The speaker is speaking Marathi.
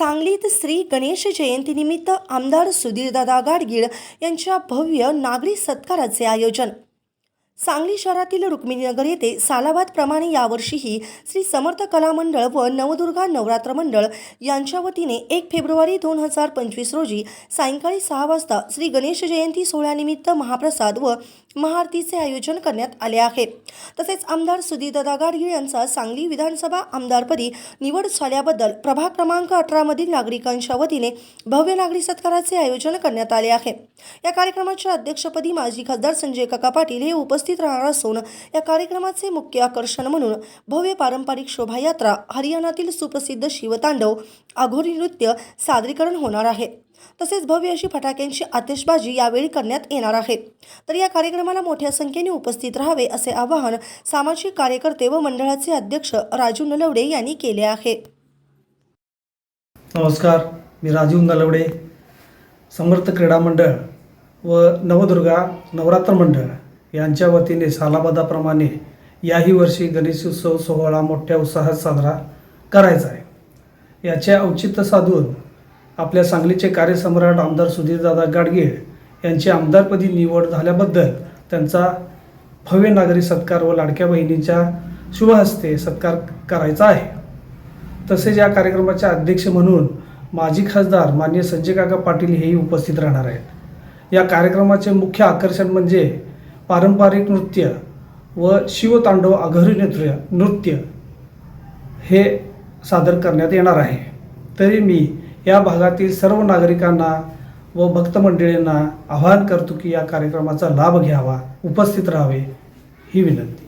सांगलीत श्री गणेश जयंतीनिमित्त आमदार सुधीरदादा गाडगीळ यांच्या भव्य नागरी सत्काराचे आयोजन. सांगली शहरातील रुक्मिणीनगर येथे सालाबादप्रमाणे यावर्षीही श्री समर्थ कला मंडळ व नवदुर्गा नवरात्र मंडळ यांच्या वतीने एक फेब्रुवारी दोन हजार पंचवीस रोजी सायंकाळी सहा वाजता श्री गणेश जयंती सोहळ्यानिमित्त महाप्रसाद व महाआरतीचे आयोजन करण्यात आले आहे. तसेच आमदार सुधीरदादा गाडगीळ यांचा सांगली विधानसभा आमदारपदी निवड झाल्याबद्दल प्रभाग क्रमांक अठरामधील नागरिकांच्या वतीने भव्य नागरी सत्काराचे आयोजन करण्यात आले आहे. या कार्यक्रमाच्या अध्यक्षपदी माजी खासदार संजय काका पाटील हे उपस्थित राहणार असून या कार्यक्रमाचे मुख्य आकर्षण म्हणून भव्य पारंपरिक शोभायात्रा हरियाणातील सुप्रसिद्ध शिवतांडव आघोरी नृत्य सादरीकरण होणार आहे. तसेच भव्य अशी फटाक्यांची आतिषबाजी यावेळी करण्यात येणार आहे. तर या कार्यक्रमाला मोठ्या संख्येने उपस्थित राहावे असे आवाहन सामाजिक कार्यकर्ते व मंडळाचे अध्यक्ष राजू नलवडे यांनी केले आहे. नमस्कार मी राजीव नलवडे समर्थ क्रीडा मंडळ व नवदुर्गा नवरात्र मंडळ. यांच्या वतीने सालाबादाप्रमाणे याही वर्षी गणेशोत्सव सोहळा मोठ्या उत्साहात साजरा करायचा आहे. याचे औचित्य साधून आपल्या सांगलीचे कार्यसम्राट आमदार सुधीरदादा गाडगीळ यांची आमदारपदी निवड झाल्याबद्दल त्यांचा भव्य नागरी सत्कार व लाडक्या बहिणीच्या शुभहस्ते सत्कार करायचा आहे. तसेच या कार्यक्रमाचे अध्यक्ष म्हणून माजी खासदार मान्य संजय काका पाटील हेही उपस्थित राहणार आहेत. या कार्यक्रमाचे मुख्य आकर्षण म्हणजे पारंपरिक नृत्य व शिवतांडव अघरी नृत्य नृत्य हे सादर करण्यात येणार आहे. तरी मी या भागातील सर्व नागरिकांना व भक्त मंडळींना आवाहन करतो की या कार्यक्रमाचा लाभ घ्यावा उपस्थित राहावे ही विनंती.